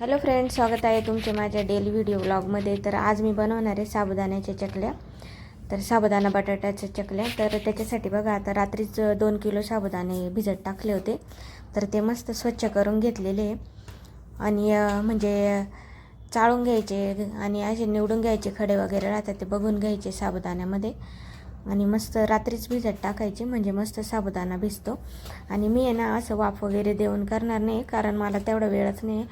Hello friend स्वागत आहे तुमचे माझ्या डेली व्हिडिओ ब्लॉगमध्ये तर आज मी बनवणार आहे साबुदाण्याच्या चकल्या. तर साबुदाणा बटाट्याच्या चकल्या. तर त्याच्यासाठी बघा आता रात्रीच दोन किलो साबुदाणे भिजत टाकले होते. तर ते मस्त स्वच्छ करून घेतलेले आणि म्हणजे चाळून घ्यायचे आणि असे निवडून घ्यायचे खडे वगैरे राहतात ते बघून घ्यायचे साबुदाण्यामध्ये. आणि मस्त रात्रीच भिजत टाकायचे म्हणजे मस्त साबुदाणा भिजतो. आणि मी आहे ना असं वाफ वगैरे देऊन करणार नाही कारण मला तेवढा वेळच नाही.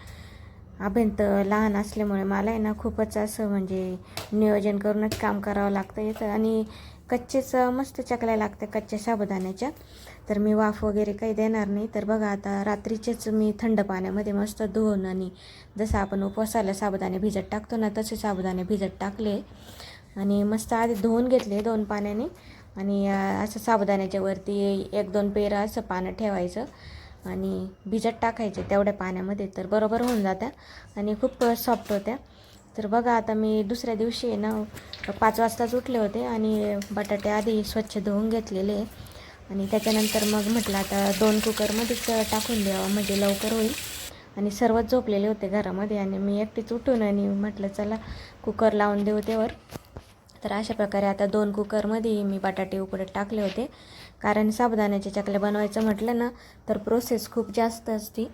अभ्यंत लहान असल्यामुळे मला आहे ना खूपच असं म्हणजे नियोजन करूनच काम करावं लागतं येतं आणि कच्चेच मस्त चकल्या लागतं कच्च्या साबुदाण्याच्या. तर मी वाफ वगैरे काही देणार नाही. तर बघा आता रात्रीचेच मी थंड पाण्यामध्ये मस्त धुवून आणि जसं आपण उपवासाला साबुदाणे भिजत टाकतो ना तसे साबुदाणे भिजत टाकले. आणि मस्त आधी धुवून घेतले दोन पाण्याने. आणि असं साबुदाण्याच्या वरती एक दोन पेरं असं पानं ठेवायचं. आणि भिजत टाकायचे तेवढ्या पाण्यामध्ये तर बरोबर होऊन जात्या आणि खूप सॉफ्ट होत्या. तर बघा आता मी दुसऱ्या दिवशी ना पाच वाजताच उठले होते आणि बटाटे आधी स्वच्छ धुवून घेतलेले. आणि त्याच्यानंतर मग म्हटलं आता दोन कुकरमध्येच टाकून द्यावं म्हणजे लवकर होईल. आणि सर्वच झोपलेले होते घरामध्ये आणि मी एकटीच उठून आणि म्हटलं चला कुकर लावून देऊ त्यावर तर अशा प्रकारे आता दोन कुकरमध्ये मी बटाटे उकडत टाकले होते. कारण साबुदाण्याच्या चकल्या बनवायचं म्हटलं ना तर प्रोसेस खूप जास्त असती.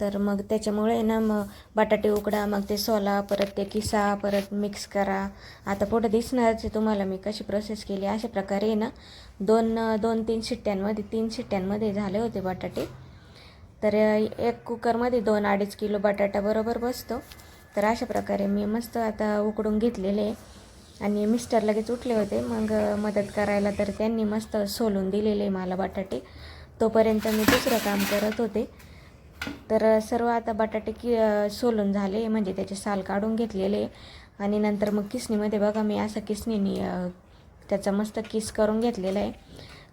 तर मग त्याच्यामुळे ना मग बटाटे उकडा मग ते सोला परत ते किसा परत मिक्स करा. आता पुढं दिसणारच आहे तुम्हाला मी कशी प्रोसेस केली. अशा प्रकारे ना दोन दोन तीन शिट्ट्यांमध्ये तीन शिट्ट्यांमध्ये झाले होते बटाटे. तर एक कुकरमध्ये दोन अडीच किलो बटाटा बरोबर बसतो. तर अशा प्रकारे मी मस्त आता उकडून घेतलेले. आहे. आणि मिस्टर लगेच उठले होते. मग मदत करायला तर त्यांनी मस्त सोलून दिलेले मला बटाटे. तोपर्यंत मी दुसरं काम करत होते. तर सर्व आता बटाटे की सोलून झाले. म्हणजे त्याचे साल काढून घेतलेले. आणि नंतर मग किसणीमध्ये बघा मी असं किसणीनी त्याचा मस्त किस करून घेतलेला आहे.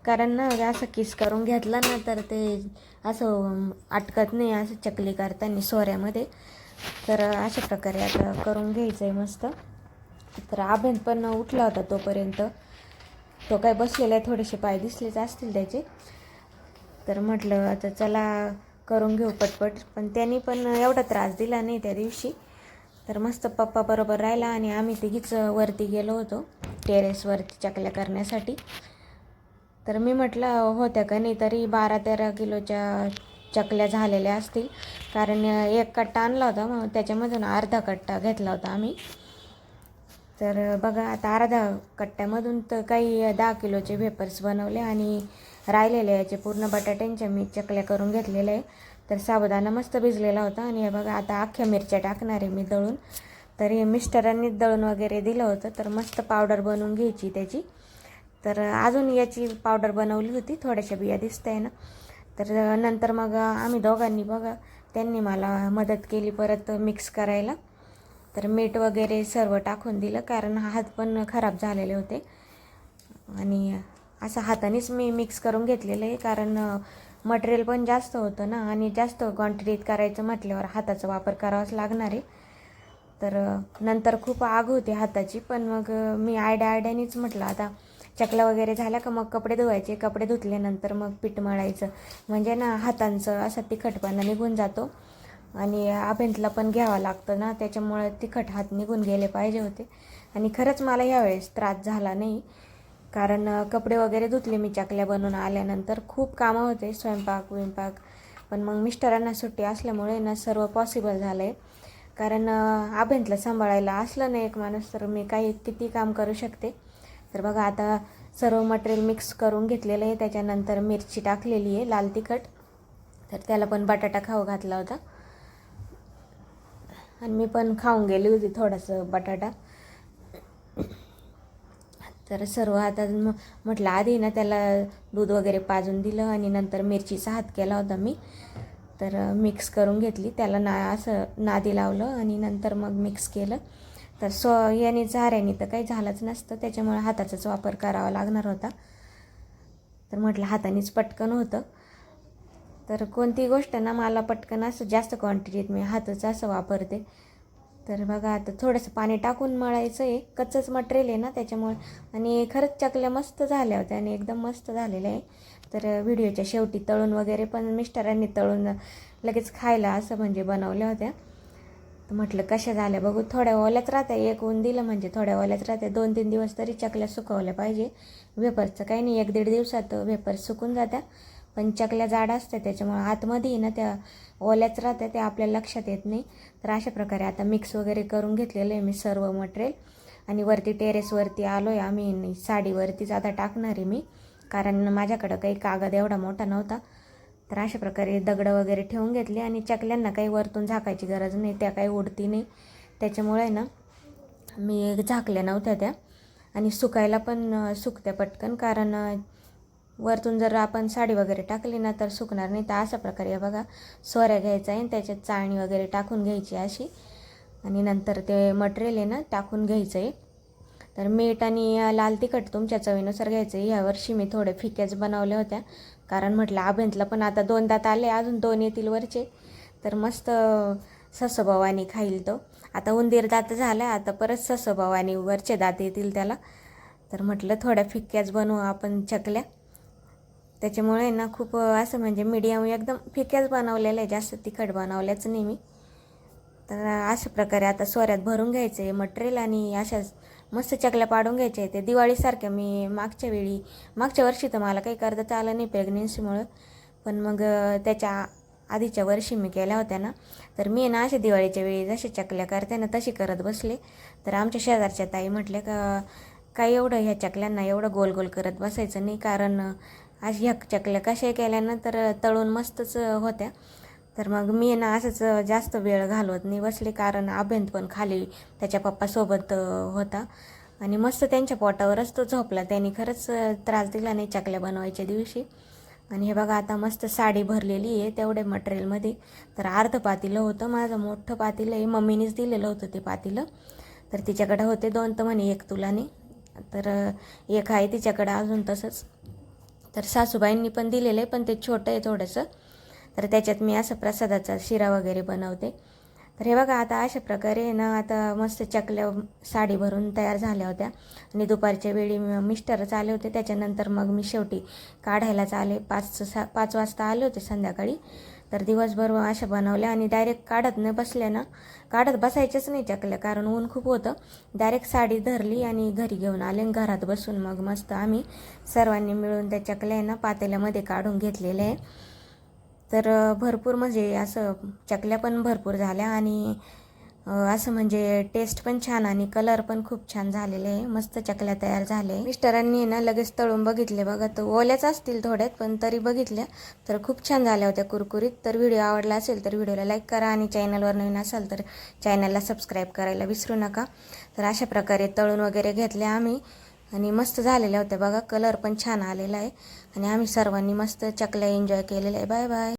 कारण ना असं किस करून घेतला ना तर ते असं अटकत नाही. असं चकली करताना सोऱ्यामध्ये. तर अशा प्रकारे आता करून घ्यायचं आहे मस्त. तर आभेन पण उठला होता तोपर्यंत. तो काय बसलेला आहे थोडेसे पाय दिसलेच असतील त्याचे. तर म्हटलं आता चला करून घेऊ पटपट. पण त्यांनी पण एवढा त्रास दिला नाही त्या दिवशी. तर मस्त पप्पा बरोबर राहिला आणि आम्ही तिघीच वरती गेलो होतो टेरेसवरती चकल्या करण्यासाठी. तर मी म्हटलं होत्या का नाही तरी बारा तेरा किलोच्या चकल्या झालेल्या असतील. कारण एक कट्टा आणला होता मग त्याच्यामधून अर्धा कट्टा घेतला होता आम्ही. तर बघा आता अर्धा कट्ट्यामधून तर काही दहा किलोचे वेपर्स बनवले आणि राहिलेले याचे पूर्ण बटाट्यांच्या मी चकल्या करून घेतलेले आहे. तर साबुदाणा मस्त भिजलेला होता आणि हे बघा आता अख्ख्या मिरच्या टाकणार आहे मी दळून. तर हे मिस्टरांनी दळून वगैरे दिलं होतं तर मस्त पावडर बनवून घ्यायची त्याची. तर अजून याची पावडर बनवली होती थोड्याशा बिया दिसत आहे ना. तर नंतर मग आम्ही दोघांनी बघा त्यांनी मला मदत केली परत मिक्स करायला. तर मीठ वगैरे सर्व टाकून दिलं कारण हात पण खराब झालेले होते. आणि असं हातानेच मी मिक्स करून घेतलेलं आहे कारण मटेरियल पण जास्त होतं ना आणि जास्त क्वांटिटीत करायचं म्हटल्यावर हाताचा वापर करावाच लागणार आहे. तर नंतर खूप आग होती हाताची पण मग मी आयड्या आयड्यानेच म्हटलं आता चकला वगैरे झाल्या का मग कपडे धुवायचे कपडे धुतल्यानंतर मग पीठ मळायचं. म्हणजे ना हातांचं असा तिखटपणा निघून जातो. आणि आभेंतला पण घ्यावा लागतं ना त्याच्यामुळे तिखट हात निघून गेले पाहिजे होते. आणि खरंच मला यावेळेस त्रास झाला नाही कारण कपडे वगैरे धुतले मी चकल्या बनवून आल्यानंतर. खूप कामं होते स्वयंपाक विंपाक पण मग मिस्टरांना सुट्टी असल्यामुळे ना सर्व पॉसिबल झालं आहे कारण आभेंतला सांभाळायला असलं ना एक माणूस तर मी काही किती काम करू शकते. तर बघा आता सर्व मटेरियल मिक्स करून घेतलेलं आहे. त्याच्यानंतर मिरची टाकलेली आहे लाल तिखट. तर त्याला पण बटाटा खाऊ घातला होता. आणि मी पण खाऊन गेली होती थोडंसं बटाटा. तर सर्व आता म- म्हटलं आधी ना त्याला दूध वगैरे पाजून दिलं आणि नंतर मिरचीचा हात केला होता मी. तर मिक्स करून घेतली. त्याला ना असं नादी लावलं आणि नंतर मग मिक्स केलं. तर सो याने झाऱ्याने तर काही झालंच नसतं. त्याच्यामुळे हाताचाच वापर करावा लागणार होता. तर म्हटलं हातानेच पटकन होतं. तर कोणती गोष्ट ना मला पटकन असं जास्त क्वांटिटीत मी हातच असं वापरते. तर बघा आता थोडंसं पाणी टाकून मळायचं आहे. कच्चंच मटेरियल आहे ना त्याच्यामुळे. आणि खरंच चकल्या मस्त झाल्या होत्या आणि एकदम मस्त झालेल्या आहे. तर व्हिडिओच्या शेवटी तळून वगैरे पण मिस्टरांनी तळून लगेच खायला असं म्हणजे बनवल्या होत्या. तर म्हटलं कशा झाल्या बघू? थोड्या ओल्याच राहत्या. एक ऊन दिलं म्हणजे थोड्या ओल्याच राहत्या. दोन तीन दिवस तरी चकल्या सुकवल्या पाहिजे. वेपरचं काही नाही. एक दीड दिवसात वेपर सुकून जात्या. पण चकल्या जाड असतात त्याच्यामुळं आतमध्ये ना त्या ओल्याच राहत्या त्या आपल्या लक्षात येत नाही. तर अशा प्रकारे आता मिक्स वगैरे करून घेतलेलं आहे मी सर्व मटेरियल आणि वरती टेरेसवरती आलो आहे आम्ही साडीवरतीच आता टाकणार आहे मी कारण माझ्याकडं काही कागद एवढा मोठा नव्हता. तर अशा प्रकारे दगडं वगैरे ठेवून घेतली आणि चकल्यांना काही वरतून झाकायची गरज नाही त्या काही उडती नाही. त्याच्यामुळे ना मी झाकल्या नव्हत्या त्या. आणि सुकायला पण सुकत्या पटकन कारण वरतून जर आपण साडी वगैरे टाकली ना तर सुकणार नाही. तर अशा प्रकारे बघा सोऱ्या घ्यायचा आहे आणि त्याच्यात चाळणी वगैरे टाकून घ्यायची अशी. आणि नंतर ते मटेरियल आहे ना टाकून घ्यायचं आहे. तर मीठ आणि लाल तिखट तुमच्या चवीनुसार घ्यायचं आहे. यावर्षी मी थोडे फिक्याच बनवल्या होत्या. कारण म्हटलं अभ्यंतला पण आता दोन दात आले अजून दोन येतील वरचे. तर मस्त ससोबावानी खाईल तो. आता उंदीर दात झाला आता परत ससोबावानी वरचे दात येतील त्याला. तर म्हटलं थोड्या फिक्याच बनवू आपण चकल्या. त्याच्यामुळे ना खूप असं म्हणजे मीडियम एकदम फिक्याच बनवलेलं आहे जास्त तिखट बनवल्याच नाही मी. तर अशा प्रकारे आता सोऱ्यात भरून घ्यायचं आहे मटेरियल आणि अशाच मस्त चकल्या पाडून घ्यायच्या आहे ते. दिवाळीसारख्या मी मागच्या वेळी मागच्या वर्षी तर मला काही करता आलं नाही प्रेग्नेन्सीमुळं पण मग त्याच्या आधीच्या वर्षी मी केल्या होत्या ना. तर मी ना अशा दिवाळीच्या वेळी जशी चकल्या करते ना तशी करत बसले. तर आमच्या शेजारच्या ताई म्हटल्या का काय एवढं ह्या चकल्यांना एवढं गोल गोल करत बसायचं नाही कारण आज ह्या चकल्या कशा केल्यानं तर तळून मस्तच होत्या. तर मग मी ना असंच जास्त वेळ घालवत नाही. बसले कारण अभ्यंत पण खाली त्याच्या पप्पासोबत होता. आणि मस्त त्यांच्या पोटावरच तो झोपला. त्यांनी खरंच त्रास दिला नाही चकल्या बनवायच्या दिवशी. आणि हे बघा आता मस्त साडी भरलेली आहे तेवढे मटेरियलमध्ये. तर अर्ध पातीलं होतं माझं मोठं पातीलं आहे. मम्मीनेच दिलेलं होतं ते पातीलं. तर तिच्याकडं होते दोन तर म्हणे एक तुला नाही. तर एक आहे तिच्याकडं अजून तसंच. तर सासूबाईंनी पण दिलेलं आहे पण ते छोटं आहे थोडंसं. तर त्याच्यात मी असं प्रसादाचा शिरा वगैरे बनवते. तर हे बघा आता अशा प्रकारे ना आता मस्त चकल्या साडी भरून तयार झाल्या होत्या. आणि दुपारच्या वेळी मिस्टरच आले होते. त्याच्यानंतर मग मी शेवटी काढायलाच आले. पाच सा पाच वाजता आले होते संध्याकाळी. तर दिवसभर अशा बनवल्या आणि डायरेक्ट काढत न बसल्या ना काढत बसायच्याच नाही चकल्या कारण ऊन खूप होतं. डायरेक्ट साडी धरली आणि घरी घेऊन आले आणि घरात बसून मग मस्त आम्ही सर्वांनी मिळून त्या चकल्या आहे ना पातेल्यामध्ये काढून घेतलेल्या आहे. तर भरपूर म्हणजे असं चकल्या पण भरपूर झाल्या आणि असं म्हणजे टेस्ट पण छान आणि कलर पण खूप छान झालेले आहे. मस्त चकल्या तयार झाले मिस्टरांनी ना लगेच तळून बघितले बघा. तर ओल्याच असतील थोड्यात पण तरी बघितल्या. तर खूप छान झाल्या होत्या कुरकुरीत. तर व्हिडिओ आवडला असेल तर व्हिडिओला लाईक करा आणि चॅनलवर नवीन असाल तर चॅनलला सबस्क्राईब करायला विसरू नका. तर अशा प्रकारे तळून वगैरे घेतल्या आम्ही. आणि मस्त झालेल्या होत्या बघा. कलर पण छान आलेला आहे. आणि आम्ही सर्वांनी मस्त चकल्या एन्जॉय केलेल्या आहे. Bye bye